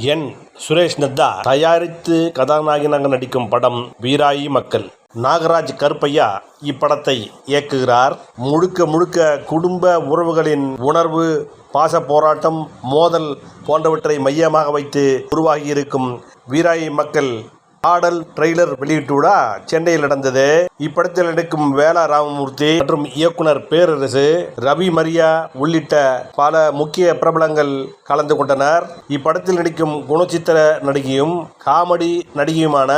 என் சுரேஷ் நத்தா தயாரித்து கதாநாயகனாக நடிக்கும் படம் வீராயி மக்கள். நாகராஜ் கருப்பையா இப்படத்தை இயக்குகிறார். முழுக்க முழுக்க குடும்ப உறவுகளின் உணர்வு பாச போராட்டம் மோதல் போன்றவற்றை மையமாக வைத்து உருவாகியிருக்கும் வீராயி மக்கள் ஆடல் ட்ரெய்லர் வெளியிட்டுடா சென்னையில் நடந்தது. இப்படத்தில் நடிக்கும் வேலா ராமமூர்த்தி மற்றும் இயக்குனர் பேரரசு ரவி மரியா உள்ளிட்ட பல முக்கிய பிரபலங்கள் கலந்து கொண்டனர். இப்படத்தில் நடிக்கும் குணச்சித்திர நடிகையும் காமெடி நடிகையுமான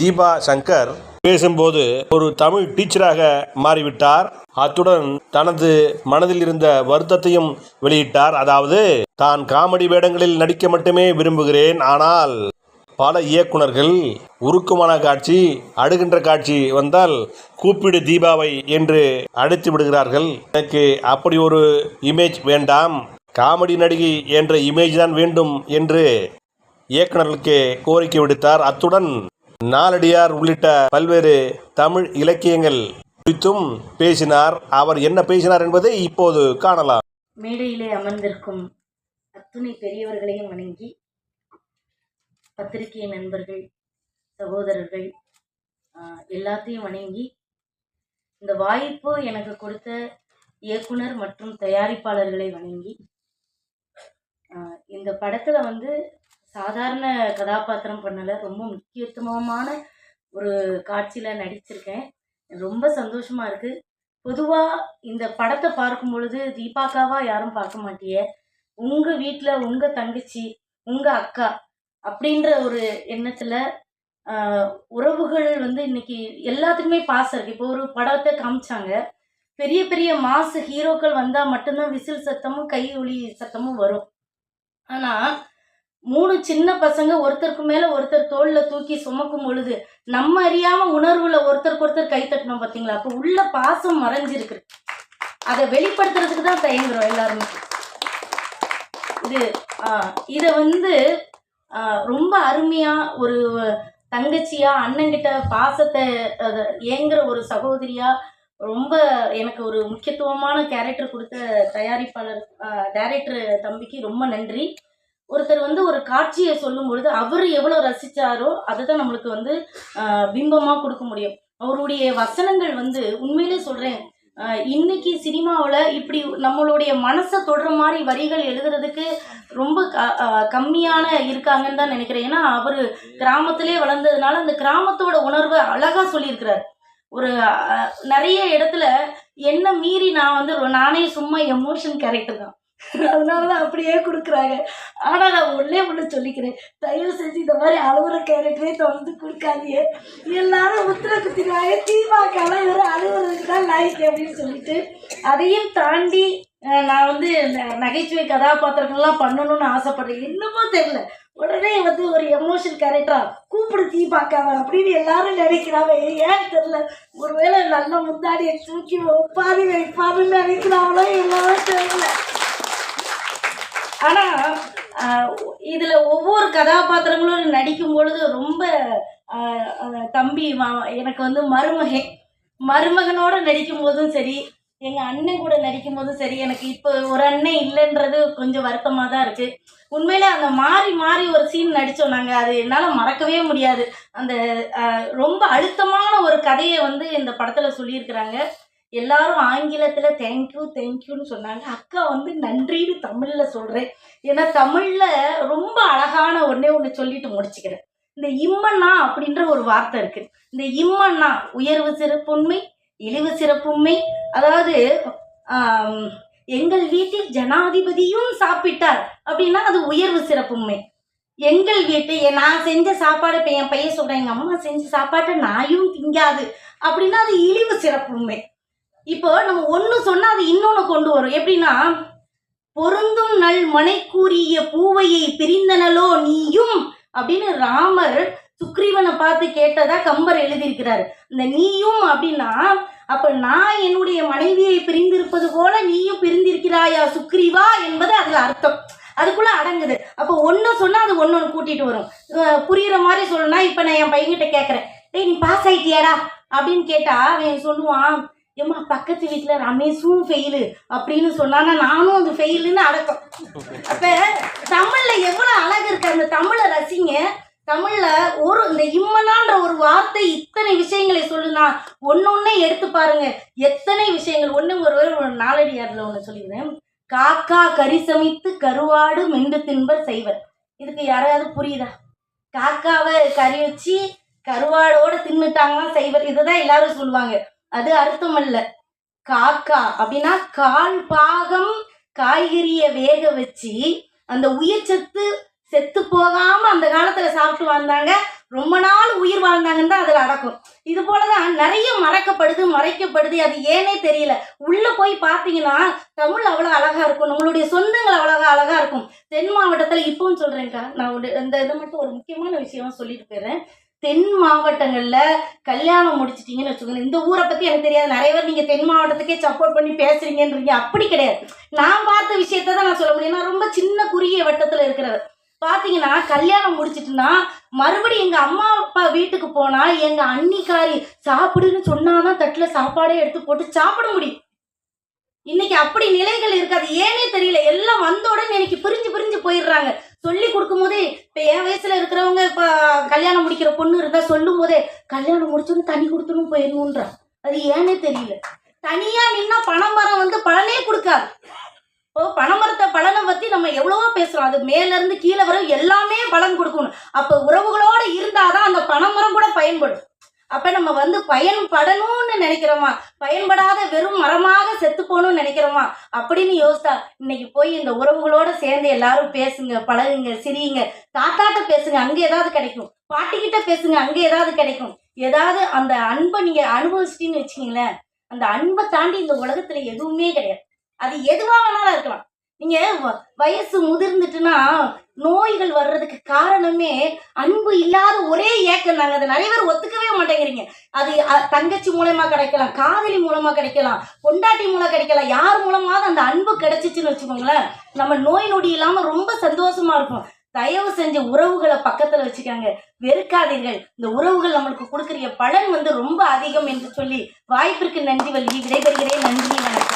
தீபா சங்கர் பேசும்போது ஒரு தமிழ் டீச்சராக மாறிவிட்டார். அத்துடன் தனது மனதில் இருந்த வருத்தத்தையும் வெளியிட்டார். அதாவது தான் காமெடி வேடங்களில் நடிக்க மட்டுமே விரும்புகிறேன். ஆனால் பல இயக்குனர்கள் உருக்கமான காட்சி அடுகின்ற காட்சி வந்தால் கூப்பிடு தீபாவை என்று அழைத்து விடுகிறார்கள். எனக்கு அப்படி ஒரு இமேஜ் வேண்டாம். காமெடி நடிகை என்ற இமேஜ் தான் வேண்டும் என்று இயக்குநர்களுக்கு கோரிக்கை விடுத்தார். அத்துடன் நாலடியார் உள்ளிட்ட பல்வேறு தமிழ் இலக்கியங்கள் குறித்தும் பேசினார். அவர் என்ன பேசினார் என்பதை இப்போது காணலாம். மேடையிலே அமர்ந்திருக்கும் அத்துணை பெரியவர்களையும் வணங்கி பத்திரிகை நண்பர்கள் சகோதரர்கள் எல்லாத்தையும் வணங்கி இந்த வாய்ப்பு எனக்கு கொடுத்த இயக்குனர் மற்றும் தயாரிப்பாளர்களை வணங்கி இந்த படத்தில் வந்து சாதாரண கதாபாத்திரம் பண்ணலை ரொம்ப முக்கியத்துவமான ஒரு காட்சியில் நடிச்சிருக்கேன். ரொம்ப சந்தோஷமாக இருக்குது பொதுவாக இந்த படத்தை பார்க்கும் பொழுது தீபாக்காவா யாரும் பார்க்க மாட்டிய. உங்கள் வீட்டில் உங்கள் தங்கச்சி உங்கள் அக்கா அப்படின்ற ஒரு எண்ணத்தில் உறவுகள் வந்து இன்னைக்கு எல்லாத்துக்குமே பாசம் இருக்குது இப்போ ஒரு படத்தை காமிச்சாங்க. பெரிய பெரிய மாசு ஹீரோக்கள் வந்தால் மட்டும்தான் விசில் சத்தமும் கை ஒளி சத்தமும் வரும். ஆனால் மூணு சின்ன பசங்க ஒருத்தருக்கு மேலே ஒருத்தர் தோளில் தூக்கி சுமக்கும் பொழுது நம்ம அறியாம உணர்வுல ஒருத்தருக்கு ஒருத்தர் கை தட்டணும் பார்த்தீங்களா அப்போ உள்ள பாசம் மறைஞ்சிருக்கு. அதை வெளிப்படுத்துறதுக்கு தான் தயங்குறோம் எல்லாருமே. இது இதை வந்து ரொம்ப அருமையா ஒரு தங்கச்சியா அண்ணங்கிட்ட பாசத்தை ஏங்குற ஒரு சகோதரியா ரொம்ப எனக்கு ஒரு முக்கியத்துவமான கேரக்டர் கொடுத்த தயாரிப்பாளர் டைரக்டர் தம்பிக்கு ரொம்ப நன்றி. ஒருத்தர் வந்து ஒரு காட்சியை சொல்லும் பொழுது அவர் எவ்வளோ ரசித்தாரோ அதை தான் நம்மளுக்கு வந்து பிம்பமாக கொடுக்க முடியும். அவருடைய வசனங்கள் வந்து உண்மையிலே சொல்கிறேன் இன்னைக்கு சினிமாவில் இப்படி நம்மளுடைய மனசை தொடுற மாதிரி வரிகள் எழுதுறதுக்கு ரொம்ப கம்மியான இருக்காங்கன்னு தான் நினைக்கிறேன். ஏன்னா அவர் கிராமத்திலே வளர்ந்ததுனால அந்த கிராமத்தோட உணர்வை அழகாக சொல்லியிருக்கிறார். ஒரு நிறைய இடத்துல என்ன மீறி நான் வந்து நானே சும்மா எமோஷன் கேரக்டர் தான். அதனால தான் அப்படியே கொடுக்குறாங்க. ஆனால் நான் ஒன்றே ஒன்று சொல்லிக்கிறேன். தயவு செஞ்சு இந்த மாதிரி அழுகுற கேரக்டரே தொடர்ந்து கொடுக்காதியே எல்லாரும் உத்தர குத்திடுவாங்க. தீபாக்கெல்லாம் இவர் அழுகுறதுக்கு தான் லாய்க்கு அப்படின்னு சொல்லிட்டு அதையும் தாண்டி நான் வந்து இந்த நகைச்சுவை கதாபாத்திரங்கள்லாம் பண்ணணும்னு ஆசைப்படுறேன். என்னமோ தெரில உடனே வந்து ஒரு எமோஷன் கேரக்டரா கூப்பிடு தீபாக்காவ அப்படின்னு எல்லாரும் நினைக்கிறாங்க. ஏன் தெரில ஒருவேளை நல்ல முந்தாடியை தூக்கி வைப்பாரு வைப்பாருன்னு நினைக்கிறாங்களோ எல்லாரும் தெரியல. ஆனால் இதில் ஒவ்வொரு கதாபாத்திரங்களும் நடிக்கும் பொழுது ரொம்ப தம்பி மா- எனக்கு வந்து மருமகன். மருமகனோட நடிக்கும் போதும் சரி எங்கள் அண்ணன் கூட நடிக்கும் போதும் சரி எனக்கு இப்போ ஒரு அண்ணன் இல்லைன்றது கொஞ்சம் வருத்தமாக தான் இருக்குது உண்மையிலே அந்த மாறி மாறி ஒரு சீன் நடித்தோம் நாங்கள் அது என்னால் மறக்கவே முடியாது. அந்த ரொம்ப அழுத்தமான ஒரு கதையை வந்து இந்த படத்தில் சொல்லியிருக்கிறாங்க. எல்லாரும் ஆங்கிலத்தில் தேங்க்யூ தேங்க்யூன்னு சொன்னாங்க. அக்கா வந்து நன்றின்னு தமிழில் சொல்கிறேன் ஏன்னா தமிழில் ரொம்ப அழகான ஒன்றே ஒன்று சொல்லிட்டு முடிச்சுக்கிறேன். இந்த இம்மண்ணா அப்படின்ற ஒரு வார்த்தை இருக்குது இந்த இம்மண்ணா உயர்வு சிறப்புண்மை இழிவு சிறப்புண்மை. அதாவது எங்கள் வீட்டில் ஜனாதிபதியும் சாப்பிட்டார் அப்படின்னா அது உயர்வு சிறப்புண்மை. எங்கள் வீட்டு நான் செஞ்ச சாப்பாடு இப்போ என் பையன் சொல்கிறேன் எங்கள் அம்மா செஞ்ச சாப்பாட்டை நாயும் திங்காது. அப்படின்னா அது இழிவு சிறப்புண்மை. இப்போ நம்ம ஒன்று சொன்னால் அது இன்னொன்று கொண்டு வரும். எப்படின்னா பொருந்தும் நல் மனை கூறிய பூவையை பிரிந்தனலோ நீயும் அப்படின்னு ராமர் சுக்ரீவனை பார்த்து கேட்டதா கம்பர் எழுதியிருக்கிறாரு. இந்த நீயும் அப்படின்னா அப்ப நான் என்னுடைய மனைவியை பிரிந்திருப்பது போல நீயும் பிரிந்திருக்கிறாயா சுக்ரீவா என்பது அதுல அர்த்தம். அதுக்குள்ள அடங்குது. அப்போ ஒன்று சொன்னா அது ஒன்று கூட்டிட்டு வரும். புரியுற மாதிரி சொல்லணும்னா இப்போ நான் என் பையன்கிட்ட கேட்குறேன் டேய் நீ பாஸ் ஆயிட்டியாடா? அப்படின்னு கேட்டா அவன் சொல்லுவான் ஏமா பக்கத்து வீட்டில் ரமேஷும் ஃபெயிலு அப்படின்னு சொன்னான்னா நானும் அது ஃபெயிலுன்னு அடக்கம். அப்போ தமிழில் எவ்வளோ அழகு இருக்கு அந்த தமிழை ரசிங்க. தமிழில் ஒரு இந்த இம்மனான்ற ஒரு வார்த்தை இத்தனை விஷயங்களை சொல்லுனா ஒன்று ஒன்றே எடுத்து பாருங்க. எத்தனை விஷயங்கள் ஒன்று ஒரு ஒரு நாலடியாரில் ஒன்று சொல்லிடுறேன் காக்கா கறி சமைத்து கருவாடு மெண்டு தின்பர் செய்வர். இதுக்கு யாராவது புரியுதா? காக்காவை கறி வச்சு கருவாடோட தின்னுட்டாங்கன்னா செய்வர். இதுதான் எல்லாரும் சொல்லுவாங்க. அது அர்த்தம் அல்ல காக்கா அப்படின்னா கால் பாகம் காய்கறியை வேக வச்சு அந்த உயிர் சத்து செத்து போகாம அந்த காலத்துல சாப்பிட்டு வாழ்ந்தாங்க. ரொம்ப நாள் உயிர் வாழ்ந்தாங்கன்னு தான் அதில் அடக்கும். இது போலதான் நிறைய மறக்கப்படுது மறைக்கப்படுது. அது ஏனே தெரியல. உள்ள போய் பார்த்தீங்கன்னா தமிழ் அவ்வளோ அழகா இருக்கும். நம்மளுடைய சொந்தங்கள் அவ்வளோ அழகா இருக்கும். தென் மாவட்டத்தில் இப்பவும் சொல்றேன்க்கா. நான் ஒரு இந்த இதை மட்டும் ஒரு முக்கியமான விஷயமா சொல்லிட்டு போயிடுறேன். தென் மாவட்டங்களில் கல்யாணம் முடிச்சிட்டீங்கன்னு வச்சுக்கோங்க. இந்த ஊரை பற்றி எனக்கு தெரியாது. நிறைய பேர் நீங்கள் தென் மாவட்டத்துக்கே சப்போர்ட் பண்ணி பேசுகிறீங்கன்றீங்க அப்படி கிடையாது. நான் பார்த்த விஷயத்தை தான் நான் சொல்ல முடியும். நான் ரொம்ப சின்ன குறுகிய வட்டத்தில் இருக்கிறவர் பார்த்தீங்கன்னா கல்யாணம் முடிச்சிட்டுனா மறுபடியும் எங்கள் அம்மா அப்பா வீட்டுக்கு போனால் எங்கள் அன்னிக்காரி சாப்பிடுன்னு சொன்னாதான் தட்டில் சாப்பாடே எடுத்து போட்டு சாப்பிட முடியும். இன்னைக்கு அப்படி நிலைகள் இருக்காது. ஏனே தெரியல. எல்லாம் வந்த உடனே எனக்கு பிரிஞ்சு பிரிஞ்சு போயிடுறாங்க. சொல்லி கொடுக்கும் போதே இப்போ என் வயசுல இருக்கிறவங்க இப்போ கல்யாணம் முடிக்கிற பொண்ணு இருந்தால் சொல்லும் போதே கல்யாணம் முடிச்சோன்னு தண்ணி கொடுத்துணும் போயிடணுன்றா அது ஏனே தெரியல. தனியா நின்னா பனைமரம் வந்து பலனே கொடுக்காது. இப்போ பனைமரத்தை பலனை பத்தி நம்ம எவ்வளவோ பேசுறோம். அது மேல இருந்து கீழே வர எல்லாமே பலன் கொடுக்கணும். அப்ப உறவுகளோட இருந்தாதான் அந்த பனைமரம் கூட பயன்படும். அப்ப நம்ம வந்து பயன்படணும்னு நினைக்கிறோமா? பயன்படாத வெறும் மரமாக செத்து போகணும்னு நினைக்கிறோமா? அப்படின்னு யோசித்தா இன்னைக்கு போய் இந்த உறவுகளோட சேர்ந்து எல்லாரும் பேசுங்க பழகுங்க சிரியுங்க. தாத்தாட்ட பேசுங்க அங்கே ஏதாவது கிடைக்கும். பாட்டிக்கிட்ட பேசுங்க அங்கே ஏதாவது கிடைக்கும். ஏதாவது அந்த அன்பை நீங்க அனுபவிச்சிட்டீங்கன்னு வச்சுக்கீங்களேன் அந்த அன்பை தாண்டி இந்த உலகத்துல எதுவுமே கிடையாது. அது எதுவாக வேணாலும் இருக்கலாம். நீங்க வ- வயசு முதிர்ந்துட்டுனா நோய்கள் வர்றதுக்கு காரணமே அன்பு இல்லாத ஒரே ஏக்கம் தாங்க. அதை நிறைய பேர் ஒத்துக்கவே மாட்டேங்கிறீங்க. அது தங்கச்சி மூலமா கிடைக்கலாம் காதலி மூலமா கிடைக்கலாம் பொண்டாட்டி மூலம் கிடைக்கலாம் யார் மூலமாவது அந்த அன்பு கிடைச்சிச்சுன்னு வச்சுக்கோங்களேன் நம்ம நோய் நொடி இல்லாம ரொம்ப சந்தோஷமா இருக்கும் தயவு செஞ்சு உறவுகளை பக்கத்துல வச்சுக்காங்க. வெறுக்காதீர்கள். இந்த உறவுகள் நம்மளுக்கு கொடுக்குற பலன் வந்து ரொம்ப அதிகம் என்று சொல்லி வாய்ப்பிற்கு நன்றி வள்ளி. விடைபெறுகிறேன். நன்றி வணக்கம்.